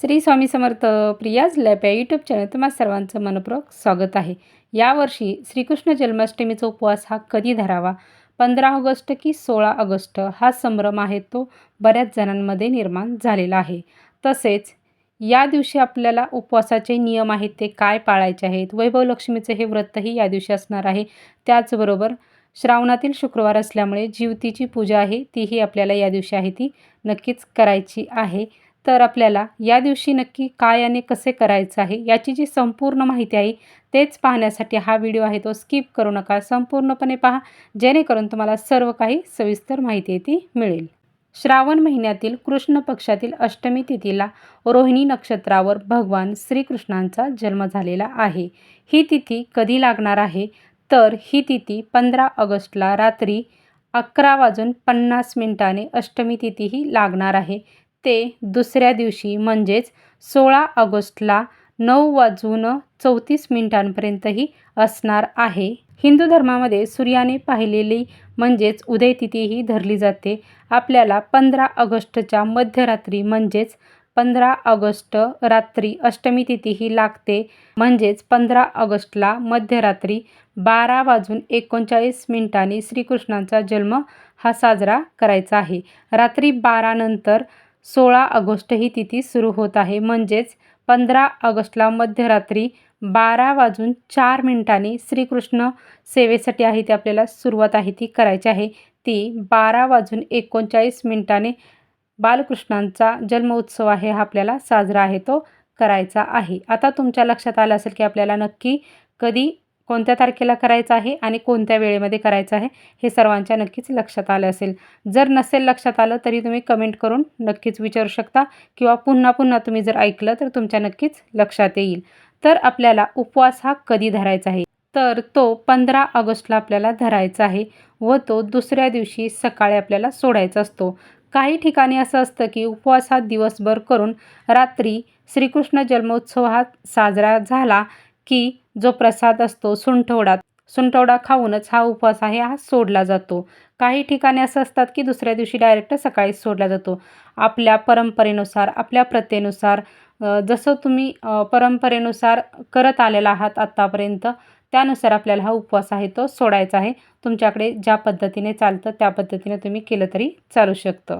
श्री स्वामी समर्थ प्रियाज लॅप या यूट्यूब चॅनल तुम्हाला सर्वांचं मनपूर्वक स्वागत आहे. यावर्षी श्रीकृष्ण जन्माष्टमीचा उपवास हा कधी धरावा? पंधरा ऑगस्ट की सोळा ऑगस्ट हा संभ्रम आहे तो बऱ्याच जणांमध्ये निर्माण झालेला आहे. तसेच या दिवशी आपल्याला उपवासाचे नियम आहेत ते काय पाळायचे आहेत? वैभव लक्ष्मीचं हे व्रतही या दिवशी असणार आहे. त्याचबरोबर श्रावणातील शुक्रवार असल्यामुळे जीवतीची पूजा आहे तीही आपल्याला या दिवशी आहे ती नक्कीच करायची आहे. तर आपल्याला या दिवशी नक्की काय आणि कसे करायचं आहे याची जी संपूर्ण माहिती आहे तेच पाहण्यासाठी हा व्हिडिओ आहे तो स्किप करू नका. संपूर्णपणे पहा जेणेकरून तुम्हाला सर्व काही सविस्तर माहिती आहे ती मिळेल. श्रावण महिन्यातील कृष्ण पक्षातील अष्टमी तिथीला रोहिणी नक्षत्रावर भगवान श्रीकृष्णांचा जन्म झालेला आहे. ही तिथी कधी लागणार आहे? तर ही तिथी पंधरा ऑगस्टला रात्री अकरा वाजून पन्नास मिनिटाने अष्टमी तिथीही लागणार आहे. ते दुसऱ्या दिवशी म्हणजेच सोळा ऑगस्टला नऊ वाजून चौतीस मिनिटांपर्यंतही असणार आहे. हिंदू धर्मामध्ये सूर्याने पाहिलेली म्हणजेच उदयतिथीही धरली जाते. आपल्याला पंधरा ऑगस्टच्या मध्यरात्री म्हणजेच पंधरा ऑगस्ट रात्री अष्टमी तिथी ही लागते. म्हणजेच पंधरा ऑगस्टला मध्यरात्री बारा वाजून एकोणचाळीस मिनिटांनी श्रीकृष्णांचा जन्म हा साजरा करायचा आहे. रात्री बारानंतर सोळा ऑगस्ट ही तिथी सुरू होत आहे. म्हणजेच पंधरा ऑगस्टला मध्यरात्री बारा वाजून चार मिनिटांनी श्रीकृष्ण सेवेसाठी आहे ती आपल्याला सुरुवात आहे ती करायची आहे. ती बारा वाजून एकोणचाळीस मिनिटाने बालकृष्णांचा जन्मोत्सव आहे हा आपल्याला साजरा आहे तो करायचा आहे. आता तुमच्या लक्षात आलं असेल की आपल्याला नक्की कधी कोणत्या तारखेला करायचं आहे आणि कोणत्या वेळेमध्ये करायचं आहे हे सर्वांच्या नक्कीच लक्षात आलं असेल. जर नसेल लक्षात आलं तरी तुम्ही कमेंट करून नक्कीच विचारू शकता किंवा पुन्हा पुन्हा तुम्ही जर ऐकलं तर तुमच्या नक्कीच लक्षात येईल. तर आपल्याला उपवास हा कधी धरायचा आहे? तर तो पंधरा ऑगस्टला आपल्याला धरायचा आहे व तो दुसऱ्या दिवशी सकाळी आपल्याला सोडायचा असतो. काही ठिकाणी असं असतं की उपवास हा दिवसभर करून रात्री श्रीकृष्ण जन्मोत्सव हा साजरा झाला की जो प्रसाद असतो सुंठवडा सुंठवडा खाऊनच हा उपवास आहे हा सोडला जातो. काही ठिकाणी असं असतात की दुसऱ्या दिवशी डायरेक्ट सकाळीच सोडला जातो. आपल्या परंपरेनुसार आपल्या प्रथेनुसार जसं तुम्ही परंपरेनुसार करत आलेला आहात आत्तापर्यंत त्यानुसार आपल्याला हा उपवास आहे तो सोडायचा आहे. तुमच्याकडे ज्या पद्धतीने चालतं त्या पद्धतीने तुम्ही केलं तरी चालू शकतं.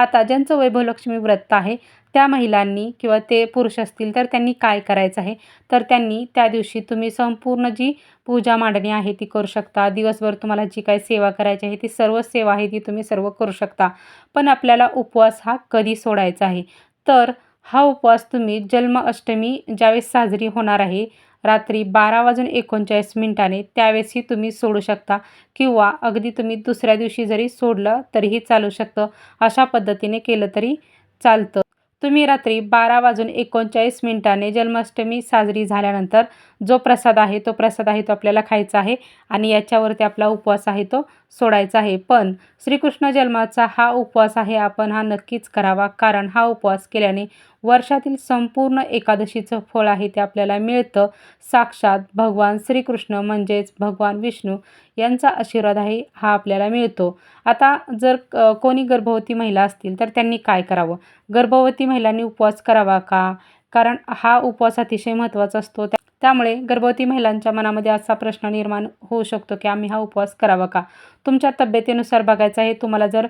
आता ज्यांचं वैभवलक्ष्मी व्रत आहे त्या महिलांनी किंवा ते पुरुष असतील तर त्यांनी काय करायचं आहे? तर त्यांनी त्या दिवशी तुम्ही संपूर्ण जी पूजा मांडणी आहे ती करू शकता. दिवसभर तुम्हाला जी काय सेवा करायची आहे ती सर्व सेवा आहे ती तुम्ही सर्व करू शकता. पण आपल्याला उपवास हा कधी सोडायचा आहे? तर हा उपवास तुम्ही जन्म अष्टमी ज्यावेळेस साजरी होणार आहे रात्री बारा वाजून एकोणचाळीस मिनिटाने त्यावेळेसही तुम्ही सोडू शकता किंवा अगदी तुम्ही दुसऱ्या दिवशी जरी सोडलं तरीही चालू शकतं. अशा पद्धतीने केलं तरी चालतं. तुम्ही रात्री बारा वाजून एकोणचाळीस मिनिटाने जन्माष्टमी साजरी झाल्यानंतर जो प्रसाद आहे तो प्रसाद आहे तो आपल्याला खायचा आहे आणि याच्यावरती आपला उपवास आहे तो सोडायचा आहे. पण श्रीकृष्ण जन्माचा हा उपवास आहे आपण हा नक्कीच करावा. कारण हा उपवास केल्याने वर्षातील संपूर्ण एकादशीचं फळ आहे ते आपल्याला मिळतं. साक्षात भगवान श्रीकृष्ण म्हणजेच भगवान विष्णू यांचा आशीर्वाद आहे हा आपल्याला मिळतो. आता जर कोणी गर्भवती महिला असतील तर त्यांनी काय करावं? गर्भवती महिलांनी उपवास करावा का? कारण हा उपवास अतिशय महत्त्वाचा असतो. त्यामुळे गर्भवती महिलांच्या मनामध्ये असा प्रश्न निर्माण होऊ शकतो की आम्ही हा उपवास करावा का? तुमच्या तब्येतीनुसार बघायचं आहे तुम्हाला जर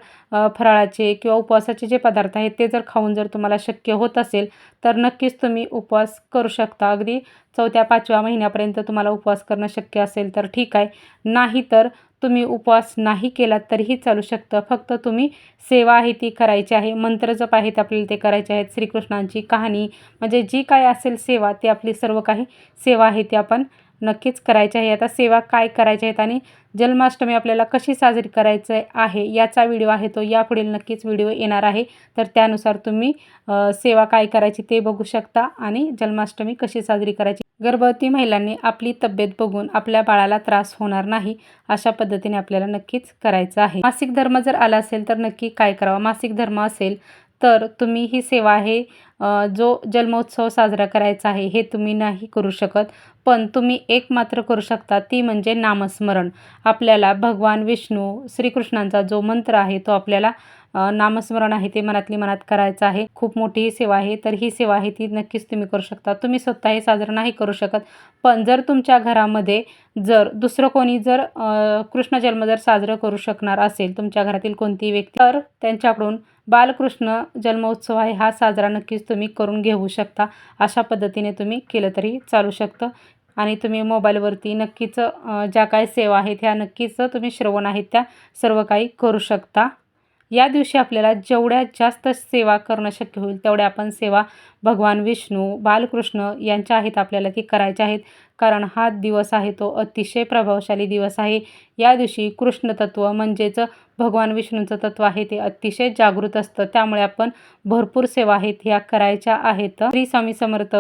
फराळाचे किंवा उपवासाचे जे पदार्थ आहेत ते जर खाऊन जर तुम्हाला शक्य होत असेल तर नक्कीच तुम्ही उपवास करू शकता. अगदी चौथ्या पाचव्या महिन्यापर्यंत तुम्हाला उपवास करणं शक्य असेल तर ठीक आहे. नाही तर तुम्ही उपवास नाही केलात तरीही चालू शकतं. फक्त तुम्ही सेवा आहे ती करायची आहे. मंत्रजप आहेत आपल्याला ते करायचे आहेत. श्रीकृष्णांची कहाणी म्हणजे जी काय असेल सेवा ती आपली सर्व काही सेवा आहे ती आपण नक्कीच करायची आहे. आता सेवा काय करायच्या आहेत आणि जन्माष्टमी आपल्याला कशी साजरी करायचं आहे याचा व्हिडिओ आहे तो. यापुढील नक्कीच व्हिडिओ येणार आहे. तर त्यानुसार तुम्ही सेवा काय करायची ते बघू शकता आणि जन्माष्टमी कशी साजरी करायची गर्भवती महिलांनी आपली तब्येत बघून आपल्या बाळाला त्रास होणार नाही अशा पद्धतीने आपल्याला नक्कीच करायचं आहे. मासिक धर्म जर आला असेल तर नक्की काय करावं? मासिक धर्म असेल तर तुम्ही ही सेवा आहे जो जन्मोत्सव साजरा करायचा आहे हे तुम्ही नाही करू शकत. पण तुम्ही एक मात्र करू शकता ती म्हणजे नामस्मरण. आपल्याला भगवान विष्णू श्रीकृष्णांचा जो मंत्र आहे तो आपल्याला नामस्मरण आहे ते मनातली मनात करायचं आहे. खूप मोठी सेवा आहे तर ही सेवा आहे ती नक्कीच तुम्ही करू शकता. तुम्ही स्वतः हे साजरं नाही करू शकत पण जर तुमच्या घरामध्ये जर दुसरं कोणी जर कृष्ण जन्म जर साजरं करू शकणार असेल तुमच्या घरातील कोणतीही व्यक्ती तर त्यांच्याकडून बालकृष्ण जन्मोत्सव आहे हा साजरा नक्कीच तुम्ही करून घेऊ शकता. अशा पद्धतीने तुम्ही केलं तरी चालू शकतं. आणि तुम्ही मोबाईलवरती नक्कीच ज्या काही सेवा आहेत ह्या नक्कीच तुम्ही श्रवण आहेत त्या सर्व काही करू शकता. या दिवशी आपल्याला जेवढ्या जास्त सेवा करणं शक्य होईल तेवढ्या आपण सेवा भगवान विष्णू बालकृष्ण यांच्या आहेत आपल्याला ती करायच्या आहेत. कारण हा दिवस आहे तो अतिशय प्रभावशाली दिवस आहे. या दिवशी कृष्ण तत्व म्हणजेच भगवान विष्णूंचं तत्व आहे ते अतिशय जागृत असतं. त्यामुळे आपण भरपूर सेवा आहेत ह्या करायच्या आहेत. श्री स्वामी समर्थ.